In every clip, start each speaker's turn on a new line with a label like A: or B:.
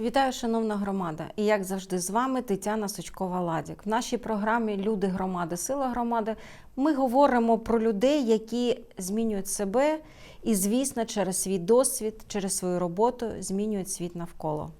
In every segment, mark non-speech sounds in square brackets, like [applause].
A: Вітаю, шановна громада! І як завжди, з вами Тетяна Сочкова Ладік. В нашій програмі Люди громади, сила громади ми говоримо про людей, які змінюють себе і, звісно, через свій досвід, через свою роботу змінюють світ навколо.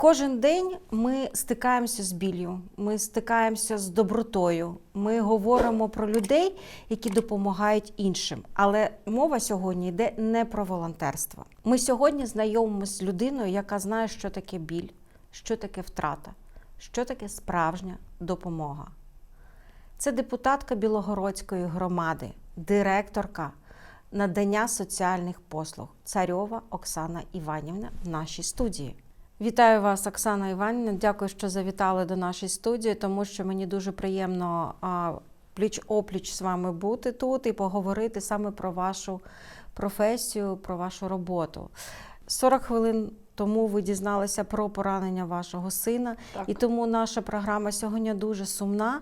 A: Кожен день ми стикаємося з біллю, ми стикаємося з добротою. Ми говоримо про людей, які допомагають іншим. Але мова сьогодні йде не про волонтерство. Ми сьогодні знайомимося з людиною, яка знає, що таке біль, що таке втрата, що таке справжня допомога. Це депутатка Білогородської громади, директорка надання соціальних послуг Царьова Оксана Іванівна в нашій студії. Вітаю вас, Оксана Іванівна. Дякую, що завітали до нашої студії, тому що мені дуже приємно пліч опліч з вами бути тут і поговорити саме про вашу професію, про вашу роботу. 40 хвилин тому ви дізналися про поранення вашого сина,
B: Так.
A: і тому наша програма сьогодні дуже сумна.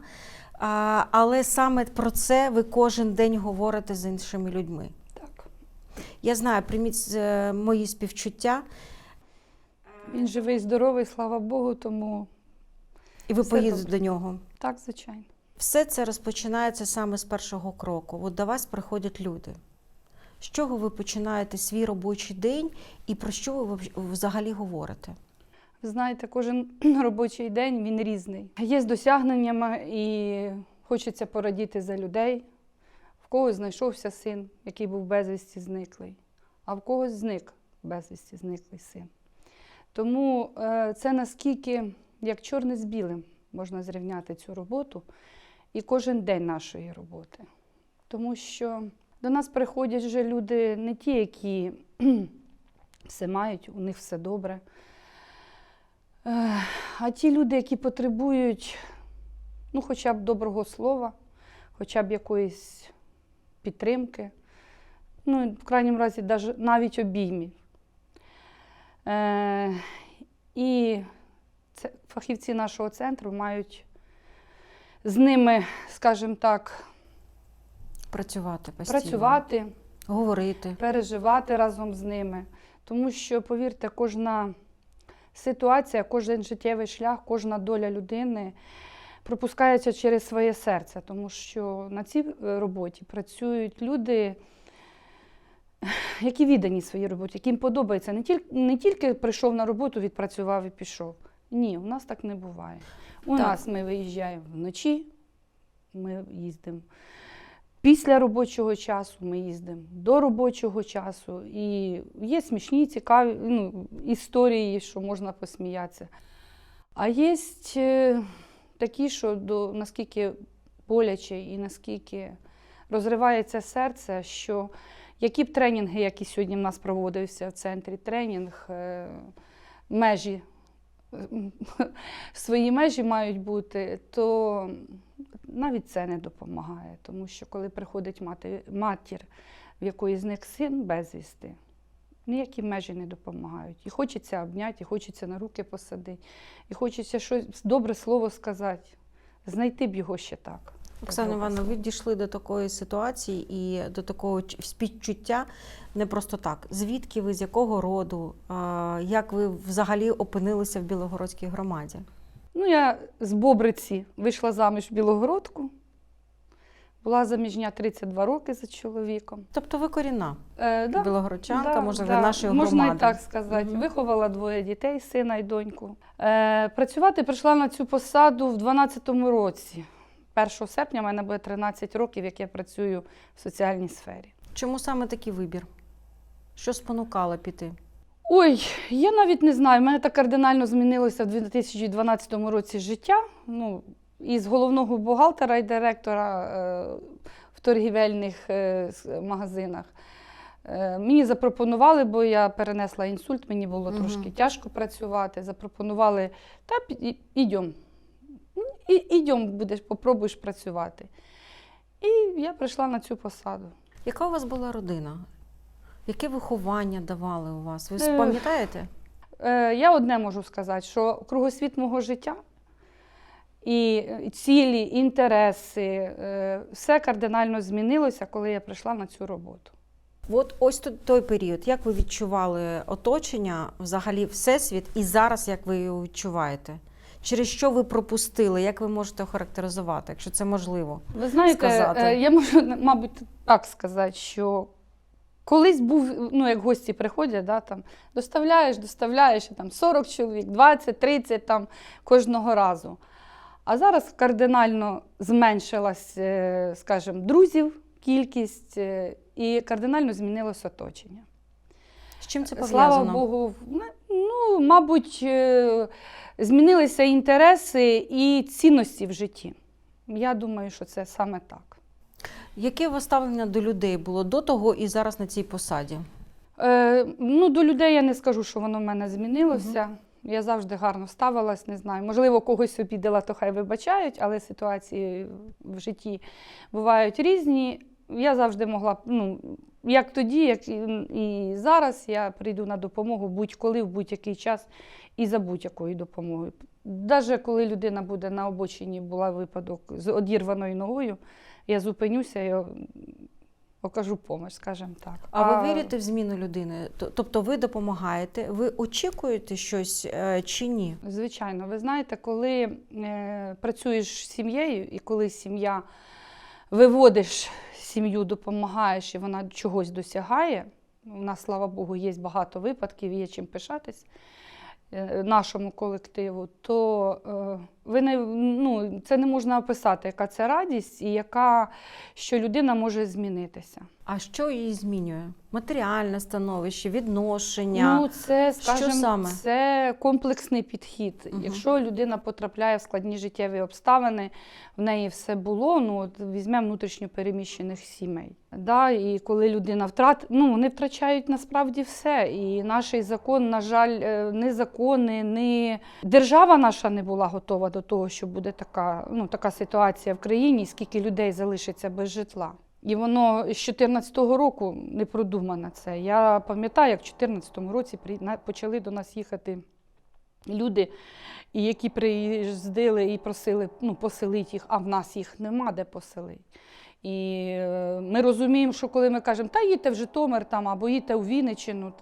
A: Але саме про це ви кожен день говорите з іншими людьми.
B: Так.
A: Я знаю, прийміть е, мої співчуття,
B: Він живий, здоровий, слава Богу, тому
A: і ви
B: Все
A: поїдете
B: добре.
A: до нього.
B: так, звичайно.
A: Все це розпочинається саме з першого кроку. От до вас приходять люди. З чого ви починаєте свій робочий день і про що ви взагалі говорите?
B: Ви знаєте, кожен [clears throat] робочий день він різний. Є з досягненнями і хочеться порадіти за людей. В когось знайшовся син, який був безвісті зниклий, а в когось зник безвісті зниклий син. Тому е, це наскільки як чорне з білим можна зрівняти цю роботу і кожен день нашої роботи. Тому що до нас приходять вже люди не ті, які [clears throat] все мають, у них все добре. Е, А ті люди, які потребують ну, хоча б доброго слова, хоча б якоїсь підтримки, ну, в крайньому разі навіть обіймів. Е, і це, фахівці нашого центру мають з ними, скажімо так,
A: Працювати постійно,
B: працювати,
A: говорити.
B: переживати разом з ними. Тому що, повірте, кожна ситуація, кожен життєвий шлях, кожна доля людини пропускається через своє серце, тому що на цій е, роботі працюють люди, які віддані своїй роботі, яким подобається. Не тільки, не тільки прийшов на роботу, відпрацював і пішов. Ні, у нас так не буває. У
A: Так.
B: нас ми виїжджаємо вночі, ми їздимо. Після робочого часу ми їздимо до робочого часу. І є смішні, цікаві ну, історії, що можна посміятися. А є е, такі, що до, наскільки боляче і наскільки розривається серце, що які б тренінги, які сьогодні в нас проводився в центрі, тренінг, е, межі, [laughs] свої межі мають бути, то навіть це не допомагає. Тому що коли приходить мати, матір, в якої зник син безвісти, ніякі межі не допомагають. І хочеться обняти, і хочеться на руки посадити, і хочеться щось добре слово сказати. Знайти б його ще так.
A: Оксана Івановна, ви дійшли до такої ситуації і до такого співчуття не просто так. Звідки ви, з якого роду, як ви взагалі опинилися в Білогородській громаді?
B: Ну, я з Бобриці вийшла заміж в Білогородку. Була заміжня 32 роки за чоловіком.
A: Тобто ви корінна
B: Е, да,
A: білогородчанка,
B: да,
A: може,
B: да,
A: від нашої
B: можна
A: громади.
B: і так сказати.
A: Мгм.
B: Виховала двоє дітей, сина і доньку. Е, працювати прийшла на цю посаду в 12-му році. 1 серпня в мене буде 13 років, як я працюю в соціальній сфері.
A: Чому саме такий вибір? Що спонукало піти?
B: Ой, я навіть не знаю. У мене так кардинально змінилося в 2012 році життя. Ну, із головного бухгалтера і директора е, в торгівельних е, магазинах. Е, мені запропонували, бо я перенесла інсульт, мені було
A: Мгм.
B: трошки тяжко працювати. Запропонували, та пі- і- ідьом. І, ідьом будеш, попробуєш працювати. І я прийшла на цю посаду.
A: Яка у вас була родина? Яке виховання давали у вас? Ви
B: Е,
A: пам'ятаєте?
B: Е, я одне можу сказати, що кругосвіт мого життя і цілі, інтереси, е, все кардинально змінилося, коли я прийшла на цю роботу.
A: От ось тут той період. Як ви відчували оточення, взагалі всесвіт, і зараз як ви його відчуваєте? Через що ви пропустили? Як ви можете охарактеризувати, якщо це можливо?
B: Ви знаєте,
A: сказати?
B: е, я можу, мабуть, так сказати, що колись був, ну, як гості приходять, да, там, доставляєш, доставляєш, там 40 чоловік, 20, 30 там, кожного разу. А зараз кардинально зменшилась, е, скажімо, друзів кількість, е, і кардинально змінилось оточення.
A: З чим це
B: Слава? Богу, ну, мабуть, е, змінилися інтереси і цінності в житті. Я думаю, що це саме так.
A: Яке вас ставлення до людей було до того і зараз на цій посаді?
B: Е, ну, до людей я не скажу, що воно в мене змінилося. Я завжди гарно ставилась, не знаю. Можливо, когось обідала, то хай вибачають, але ситуації в житті бувають різні. Я завжди могла, ну, як тоді, як і, зараз, я прийду на допомогу будь-коли, в будь-який час і за будь-якою допомогою. Навіть коли людина буде на обочині, була випадок з одірваною ногою, я зупинюся і о- окажу допомогу, скажімо так.
A: А ви вірите в зміну людини? Тобто ви допомагаєте, ви очікуєте щось е, чи ні?
B: Звичайно, ви знаєте, коли е, працюєш з сім'єю, і коли сім'я виводиш сім'ю, допомагаєш, і вона чогось досягає. У нас, слава Богу, є багато випадків, є чим пишатись е, нашому колективу, то е, ви не, ну, це не можна описати, яка це радість і яка, що людина може змінитися.
A: А що її змінює? Матеріальне становище, відношення?
B: Ну, це,
A: Що саме?
B: це комплексний підхід.
A: Мгм.
B: Якщо людина потрапляє в складні життєві обставини, в неї все було, ну от візьмемо внутрішньо переміщених сімей. Да, і коли людина втрат, ну вони втрачають насправді все. І наш закон, на жаль, е, ні закони, ні держава наша не була готова до того, що буде така, ну, така ситуація в країні, скільки людей залишиться без житла. І воно з 2014 року не продумано це. Я пам'ятаю, як в 2014 році почали до нас їхати люди, які приїздили і просили ну, поселити їх, а в нас їх нема де поселити. І е, ми розуміємо, що коли ми кажемо, та їдьте в Житомир там, або їдьте у Вінниччину,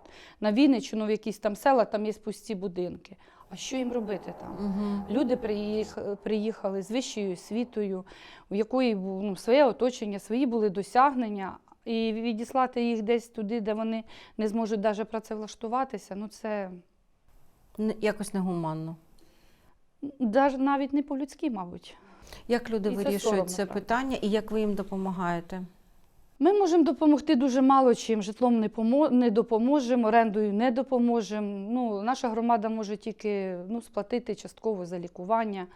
B: на Вінниччину, в якісь там села, там є пусті будинки. А що їм робити там?
A: Угу.
B: Люди приїх- приїхали з вищою освітою, у якої ну, своє оточення, свої були досягнення. І відіслати їх десь туди, де вони не зможуть навіть працевлаштуватися, ну це
A: Якось негуманно.
B: даже навіть не по-людськи, мабуть.
A: Як люди
B: І це
A: вирішують
B: соромно,
A: це питання і як ви їм допомагаєте?
B: Ми можемо допомогти дуже мало чим. Житлом не, помо... не допоможемо, орендою не допоможемо. Ну, наша громада може тільки ну, сплатити частково за лікування,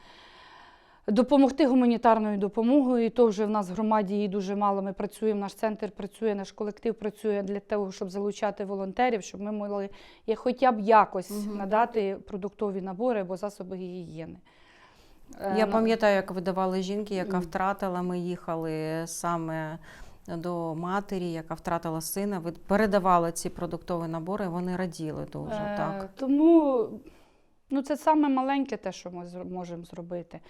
B: допомогти гуманітарною допомогою. І то вже в нас в громаді її дуже мало. Ми працюємо, наш центр працює, наш колектив працює для того, щоб залучати волонтерів, щоб ми могли хоча б якось
A: Мгм.
B: надати продуктові набори або засоби гігієни. Е,
A: Я пам'ятаю, як видавали жінки, яка втратила. Ми їхали саме до матері, яка втратила сина. Ви передавали ці продуктові набори, вони раділи дуже.
B: Е,
A: Так.
B: Тому ну, це саме маленьке те, що ми можемо зробити.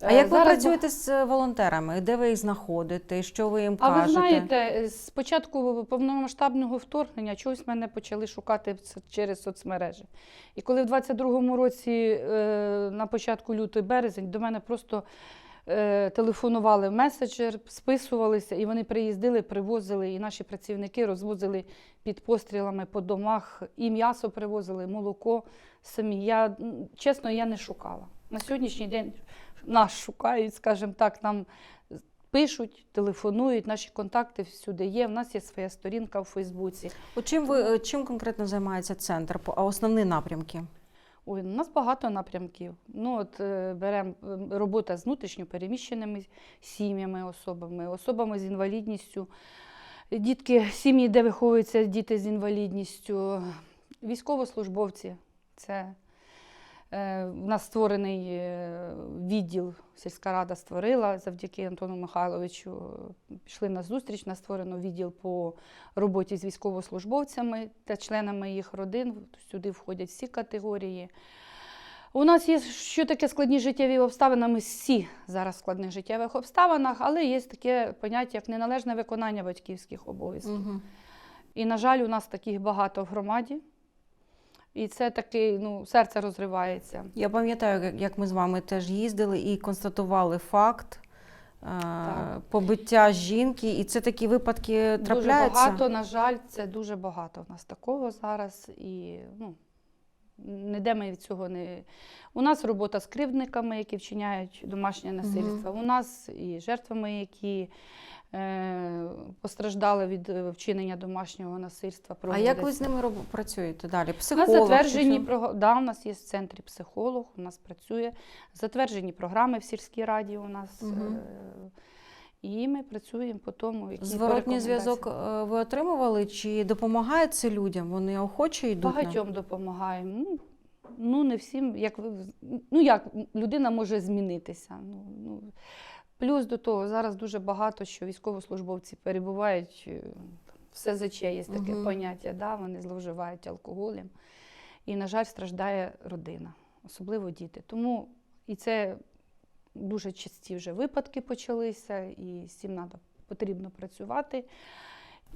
A: А
B: Е,
A: як ви працюєте з волонтерами? Де ви їх знаходите? Що ви їм
B: А
A: кажете?
B: ви знаєте, з початку повномасштабного вторгнення чогось мене почали шукати через соцмережі. І коли в 22-му році, е, на початку лютий березень, до мене просто е, телефонували в меседжер, списувалися, і вони приїздили, привозили, і наші працівники розвозили під пострілами по домах, і м'ясо привозили, молоко самі. Я, чесно, я не шукала. На сьогоднішній день нас шукають, скажімо так, нам пишуть, телефонують, наші контакти всюди є. У нас є своя сторінка у Фейсбуці.
A: От чим ви е, чим конкретно займається центр? А основні напрямки?
B: Ой, у нас багато напрямків. Ну, от е, беремо е, робота з внутрішньо переміщеними сім'ями, особами, особами з інвалідністю, дітки, сім'ї, де виховуються діти з інвалідністю, військовослужбовці. Це е, в нас створений е, відділ, сільська рада створила завдяки Антону Михайловичу. Пішли на зустріч, нас створено відділ по роботі з військовослужбовцями та членами їх родин. Сюди входять всі категорії. У нас є що таке складні життєві обставини. Ми всі зараз в складних життєвих обставинах, але є таке поняття, як неналежне виконання батьківських обов'язків.
A: Угу.
B: І, на жаль, у нас таких багато в громаді. І це такий, ну, серце розривається.
A: Я пам'ятаю, як- ми з вами теж їздили і констатували факт е, побиття жінки, і це такі випадки трапляються.
B: Дуже багато, на жаль, це дуже багато в нас такого зараз. І ну, ніде ми від цього не. У нас робота з кривдниками, які вчиняють домашнє насильство. У нас і жертвами, які е, постраждали від е, вчинення домашнього насильства.
A: А як ви з ними роб- працюєте далі?
B: У нас затверджені
A: що?
B: прог- да, у нас є в центрі психолог, у нас працює затверджені програми в сільській раді у нас.
A: Мгм.
B: е, І ми працюємо по тому, які
A: Зворотній зв'язок е, ви отримували? Чи допомагає це людям? Вони охоче йдуть?
B: Багатьом допомагаємо. Ну, ну, не всім, як ви ну як людина може змінитися. Ну, ну. Плюс до того, зараз дуже багато що військовослужбовці перебувають е, в СЗЧ, є таке
A: Мгм.
B: поняття, да, вони зловживають алкоголем. І, на жаль, страждає родина, особливо діти. Тому і це дуже часті вже випадки почалися, і з цим надо, потрібно працювати.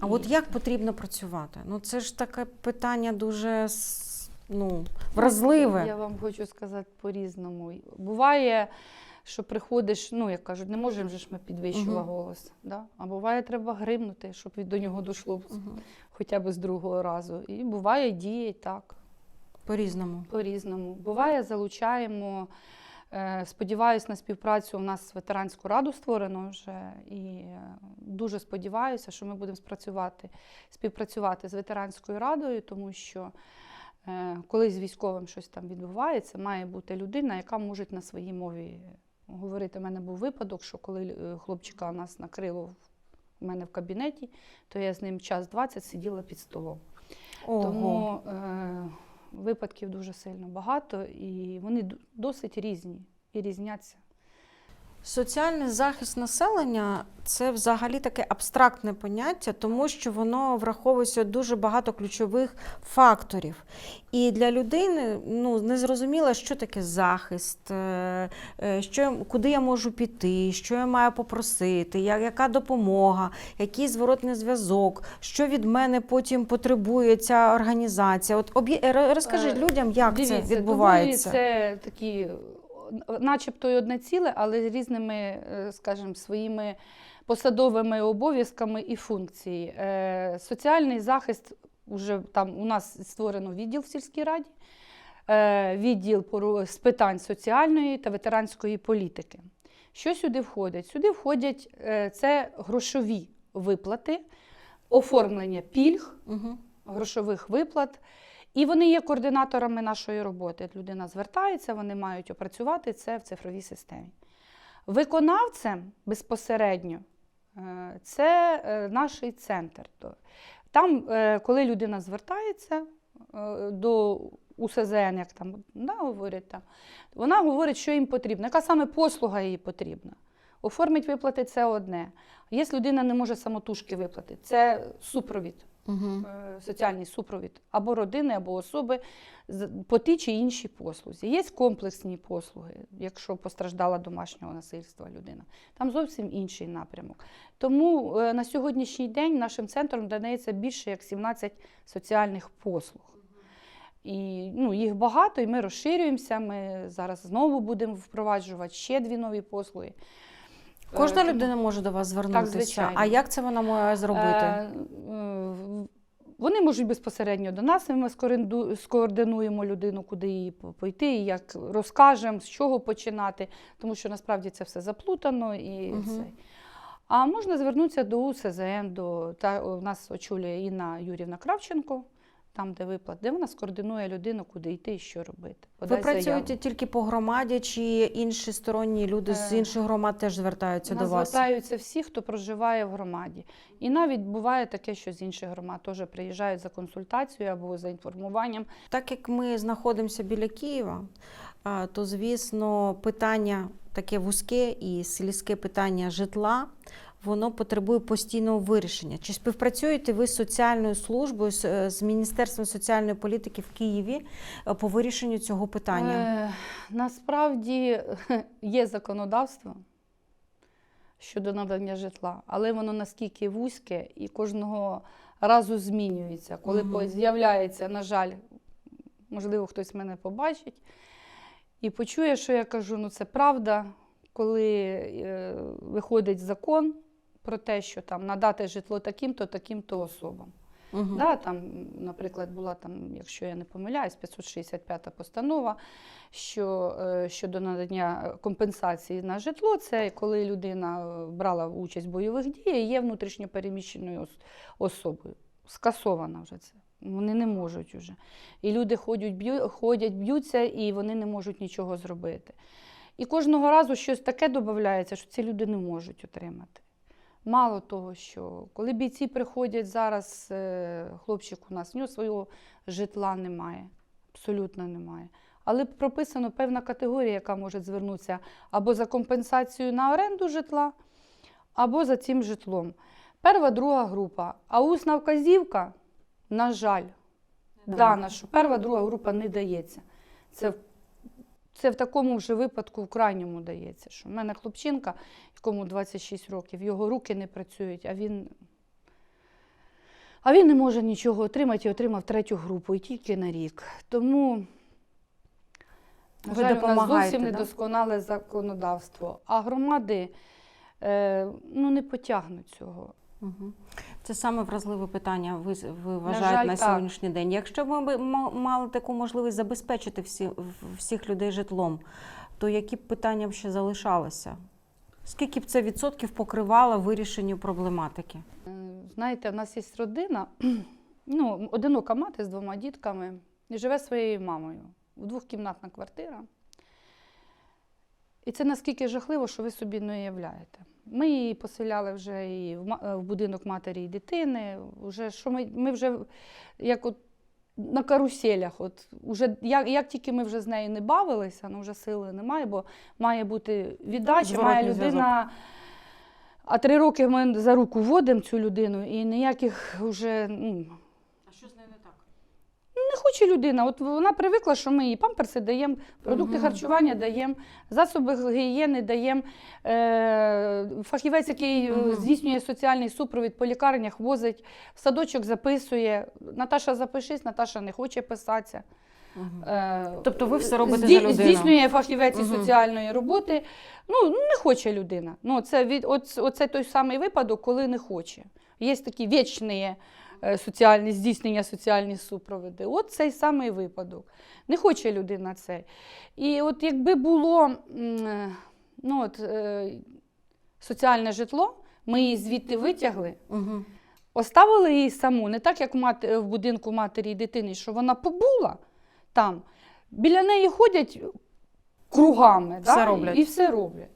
A: А
B: І-
A: от як потрібно працювати? Ну це ж таке питання дуже ну, вразливе.
B: Я вам хочу сказати по-різному. Буває, що приходиш, ну як кажуть, не можемо же ж ми підвищувати
A: Мгм.
B: голос. Да? А буває, треба гримнути, щоб від- до нього дійшло
A: Мгм.
B: хоча б з другого разу. І буває, діє так,
A: По-різному.
B: по-різному. Буває, залучаємо. Е, Сподіваюсь на співпрацю. У нас ветеранську раду створено вже, і е, дуже сподіваюся, що ми будемо спрацювати, співпрацювати з ветеранською радою, тому що е, коли з військовим щось там відбувається, має бути людина, яка може на своїй мові говорити. У мене був випадок, що коли хлопчика у нас накрило в- мене в кабінеті, то я з ним час 20 сиділа під столом.
A: Ого.
B: Тому е, випадків дуже сильно багато, і вони досить різні і різняться.
A: Соціальний захист населення це взагалі таке абстрактне поняття, тому що воно враховується дуже багато ключових факторів. І для людини ну, не зрозуміло, що таке захист, е, е, що, куди я можу піти, що я маю попросити, яка допомога, який зворотний зв'язок, що від мене потім потребує ця організація. От розкажіть
B: Е,
A: людям, як
B: Дивіться,
A: це відбувається.
B: Це такі, начебто й одне ціле, але з різними, е, скажімо, своїми посадовими обов'язками і функції. Е, Соціальний захист уже там у нас створено відділ в сільській раді. е, Відділ з питань соціальної та ветеранської політики. Що сюди входить? Сюди входять це грошові виплати, оформлення пільг, грошових виплат. І вони є координаторами нашої роботи. Людина звертається, вони мають опрацювати це в цифровій системі. Виконавцем безпосередньо е, це е, наш центр. Там, е, коли людина звертається до УСЗН, як там да, говорять, там, вона говорить, що їм потрібно, яка саме послуга їй потрібна. Оформить виплати це одне. Якщо людина не може самотужки виплатити, це супровід
A: Угу.
B: соціальний супровід або родини, або особи по ті чи іншій послузі. Є комплексні послуги, якщо постраждала домашнього насильства людина. Там зовсім інший напрямок. Тому е, на сьогоднішній день нашим центром надається більше як 17 соціальних послуг. І ну, їх багато, і ми розширюємося. Ми зараз знову будемо впроваджувати ще дві нові послуги.
A: Кожна
B: Е,
A: людина може до вас звернутися.
B: звичайно.
A: а як це вона може зробити?
B: Е, Вони можуть безпосередньо до нас, і ми скоординуємо людину, куди їй пойти, і як розкажемо, з чого починати, тому що насправді це все заплутано. І
A: Мгм.
B: це. А можна звернутися до УСЗН, до, та, у нас очолює Інна Юрівна Кравченко, там, де виплат, де вона скоординує людину, куди йти і що робити.
A: Ви
B: Подай заяву.
A: працюєте тільки по громаді, чи інші сторонні люди з
B: Е,
A: інших громад теж звертаються
B: У
A: до вас?
B: звертаються всі, хто проживає в громаді. І навіть буває таке, що з інших громад теж приїжджають за консультацією або за інформуванням.
A: Так як ми знаходимося біля Києва, то звісно питання таке вузьке і сільське питання житла. Воно потребує постійного вирішення. Чи співпрацюєте ви з соціальною службою, з, е, Міністерством соціальної політики в Києві е, по вирішенню цього питання?
B: Е, насправді [laughs] є законодавство щодо надання житла, але воно наскільки вузьке, і кожного разу змінюється. Коли по- з'являється, на жаль, можливо, хтось мене побачить і почує, що я кажу, ну це правда, коли е, виходить закон про те, що там надати житло таким-то, таким-то особам.
A: Мгм.
B: Да, там, наприклад, була там, якщо я не помиляюсь, 565 постанова що, е, щодо надання компенсації на житло, це коли людина е, брала участь в бойових діях і є внутрішньо переміщеною особою. Скасована вже це. Вони не можуть вже. І люди ходять, б'ю, ходять, б'ються, і вони не можуть нічого зробити. І кожного разу щось таке додається, що ці люди не можуть отримати. Мало того, що коли бійці приходять зараз, е, хлопчик у нас, в нього свого житла немає, абсолютно немає. Але прописано певна категорія, яка може звернутися або за компенсацією на оренду житла, або за цим житлом. Перша, друга група. А усна вказівка, на жаль, дана, що перша, друга група не дається. Це, це в такому вже випадку в крайньому дається. Що в мене хлопчинка, якому 26 років, його руки не працюють, а він. А він не може нічого отримати і отримав третю групу і тільки на рік. Тому, на жаль, у нас зовсім недосконале законодавство. А громади е, ну, не потягнуть цього.
A: Це саме вразливе питання. Ви, ви вважаєте
B: жаль,
A: на
B: так.
A: сьогоднішній день. Якщо б ми ма- мали таку можливість забезпечити всі, всіх людей житлом, то які б питання б ще залишалося? Скільки б це відсотків покривало вирішенню проблематики?
B: Е, Знаєте, в нас є родина, [clears throat] ну, одинока мати з двома дітками, і живе своєю мамою. Двохкімнатна квартира. І це наскільки жахливо, що ви собі не уявляєте. Ми її поселяли вже і в, е, в будинок матері і дитини. Вже, що ми, ми вже як от на каруселях. От, уже, як, як тільки ми вже з нею не бавилися, ну вже сили немає, бо має бути віддача, має людина. А три роки ми за руку водимо цю людину, і ніяких вже ну,
A: А що з нею не?
B: Не хоче людина. От вона привикла, що ми їй памперси даємо, продукти
A: Мгм.
B: харчування даємо, засоби гігієни даємо. Е, фахівець, який
A: Мгм.
B: здійснює соціальний супровід по лікарнях, возить, в садочок записує. Наташа, запишись, Наташа не хоче писатися. Е,
A: Тобто ви все робите
B: зді-
A: за людину?
B: Здійснює фахівець
A: Мгм.
B: соціальної роботи. Ну, не хоче людина. Ну, це від, оце той самий випадок, коли не хоче. Є такі вічні соціальні здійснення соціальні супроводи. От цей самий випадок. Не хоче людина цей. І от якби було е, ну, от, е, соціальне житло, ми її звідти витягли.
A: Угу.
B: Оставили її саму, не так, як в мати, в будинку матері і дитини, що вона побула там. Біля неї ходять кругами
A: Все
B: да,
A: роблять.
B: І все роблять.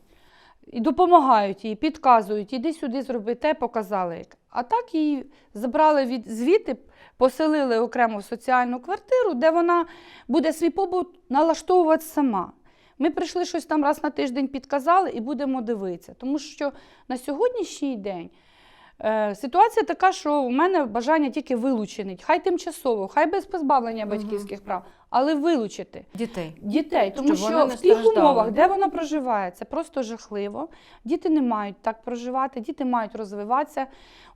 B: І допомагають їй, підказують, іди сюди, зроби те, показали. А так її забрали від звідти, поселили окремо в соціальну квартиру, де вона буде свій побут налаштовувати сама. Ми прийшли щось там раз на тиждень підказали і будемо дивитися. Тому що на сьогоднішній день Ситуація така, що у мене бажання тільки вилучити, хай тимчасово, хай без позбавлення батьківських прав, але вилучити
A: Дітей.
B: дітей. Тому
A: Щоб
B: що в тих умовах, де вона проживає, це просто жахливо. Діти не мають так проживати, діти мають розвиватися,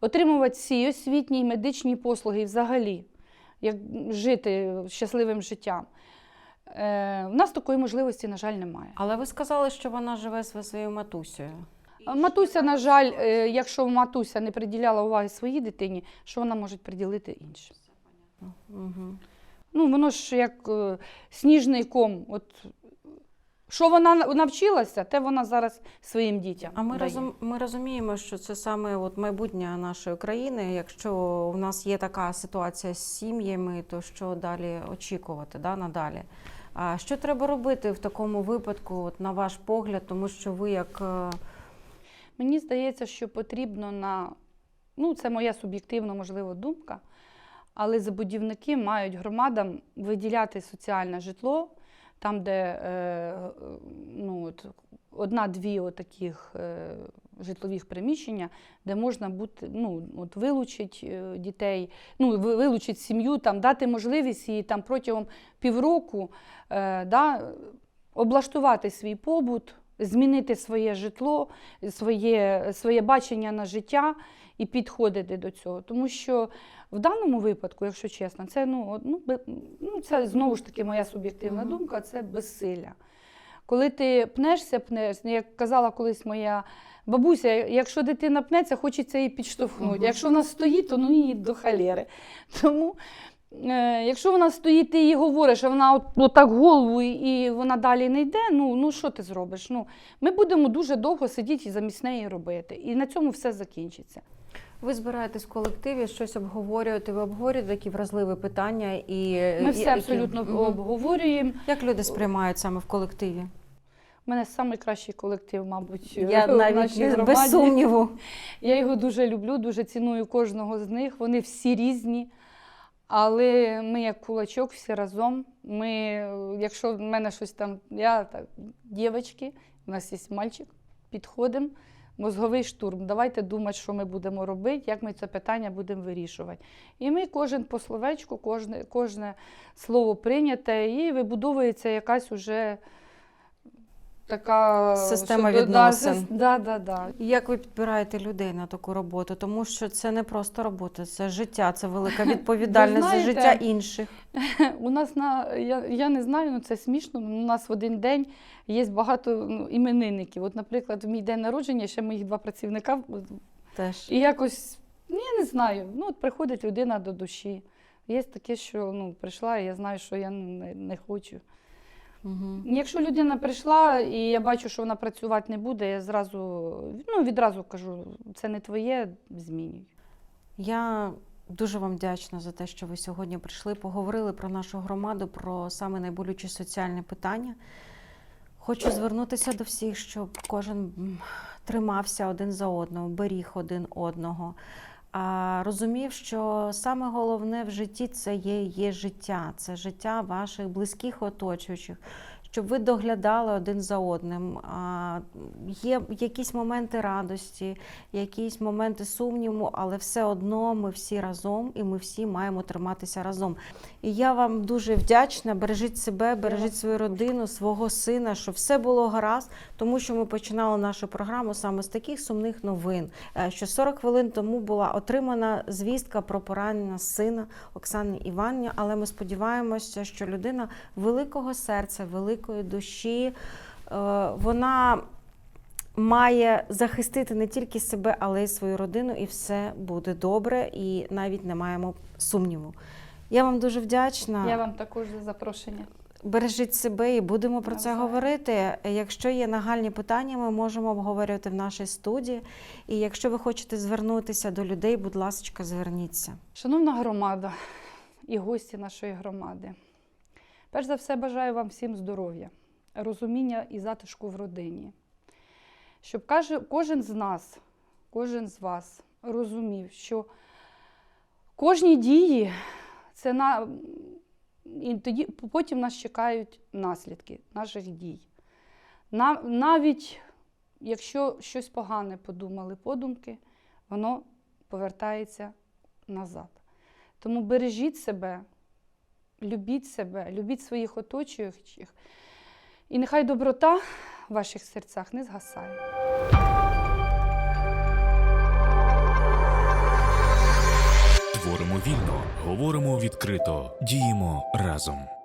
B: отримувати всі освітні і медичні послуги і взагалі, як жити щасливим життям. Е, в нас такої можливості, на жаль, немає.
A: Але ви сказали, що вона живе зі своєю матусею.
B: Матуся, на жаль, е, якщо матуся не приділяла уваги своїй дитині, що вона може приділити іншим?
A: Угу.
B: Ну, воно ж як е, сніжний ком. От, що вона навчилася, те вона зараз своїм дітям.
A: А ми,
B: дає.
A: розум, ми розуміємо, що це саме от майбутнє нашої країни. Якщо в нас є така ситуація з сім'ями, то що далі очікувати да, надалі? А що треба робити в такому випадку, от, на ваш погляд, тому що ви як е,
B: Мені здається, що потрібно на, ну це моя суб'єктивна, можливо, думка, але забудівники мають громадам виділяти соціальне житло, там, де е, ну, от, одна-дві таких е, житлових приміщення, де можна бути, ну, от, вилучити е, дітей, ну, вилучити сім'ю, там, дати можливість їй там, протягом півроку е, да, облаштувати свій побут, змінити своє житло, своє, своє бачення на життя і підходити до цього. Тому що в даному випадку, якщо чесно, це ну, ну, ну це знову ж таки моя суб'єктивна думка, це безсилля. Коли ти пнешся, пнешся, як казала колись моя бабуся, якщо дитина пнеться, хочеться її підштовхнути. Якщо вона стоїть, то ну її до халери. Тому, якщо вона стоїть, ти їй говориш, а вона от, отак голову і, вона далі не йде, ну, ну що ти зробиш? Ну, ми будемо дуже довго сидіти і замість неї робити. І на цьому все закінчиться.
A: Ви збираєтесь в колективі, щось обговорюєте, ви обговорюєте такі вразливі питання і
B: Ми все абсолютно
A: Мгм.
B: обговорюємо.
A: Як люди сприймають саме в колективі?
B: У мене найкращий колектив, мабуть,
A: Я [laughs]
B: в
A: навіть
B: нашій громаді.
A: без сумніву.
B: Я його дуже люблю, дуже ціную кожного з них. Вони всі різні. Але ми як кулачок всі разом. Ми, якщо в мене щось там, я так, дівчатки, у нас є мальчик, підходимо, мозговий штурм. Давайте думати, що ми будемо робити, як ми це питання будемо вирішувати. І ми кожен по словечку, кожне, кожне слово прийняте, і вибудовується якась уже така
A: Система
B: що-
A: відносин.
B: Да, да, да.
A: Як ви підбираєте людей на таку роботу? Тому що це не просто робота, це життя, це велика [laughs] відповідальність за життя інших. [laughs]
B: У нас на я, я не знаю, ну це смішно. У нас в один день є багато ну, іменинників. От, наприклад, в мій день народження ще моїх два працівника.
A: Теж.
B: І якось, ну, я не знаю. Ну, от приходить людина до душі. Є таке, що ну, прийшла, і я знаю, що я ну, не, не хочу.
A: Угу.
B: Якщо людина прийшла і я бачу, що вона працювати не буде, я зразу ну, відразу кажу, це не твоє, змінюй.
A: Я дуже вам вдячна за те, що ви сьогодні прийшли, поговорили про нашу громаду, про саме найболючі соціальні питання. Хочу звернутися до всіх, щоб кожен тримався один за одного, беріг один одного. А розумів, що саме головне в житті це є, є життя, це життя ваших близьких оточуючих, щоб ви доглядали один за одним. Є якісь моменти радості, якісь моменти сумніву, але все одно ми всі разом і ми всі маємо триматися разом. І я вам дуже вдячна. Бережіть себе, бережіть свою родину, свого сина, щоб все було гаразд, тому що ми починали нашу програму саме з таких сумних новин. е, Що 40 хвилин тому була отримана звістка про поранення сина Оксани Іванні, але ми сподіваємося, що людина великого серця, великої душі, е, вона має захистити не тільки себе, але й свою родину, і все буде добре, і навіть не маємо сумніву. Я вам дуже вдячна.
B: Я вам також за запрошення.
A: Бережіть себе і будемо про це говорити. Якщо є нагальні питання, ми можемо обговорювати в нашій студії. І якщо ви хочете звернутися до людей, будь ласка, зверніться.
B: Шановна громада і гості нашої громади, перш за все бажаю вам всім здоров'я, розуміння і затишку в родині. Щоб кожен з нас, кожен з вас розумів, що кожні дії це на. І тоді потім нас чекають наслідки наших дій. Навіть якщо щось погане подумали подумки, воно повертається назад. Тому бережіть себе, любіть себе, любіть своїх оточуючих, і нехай доброта в ваших серцях не згасає.
C: Творимо вільно, говоримо відкрито, діємо разом.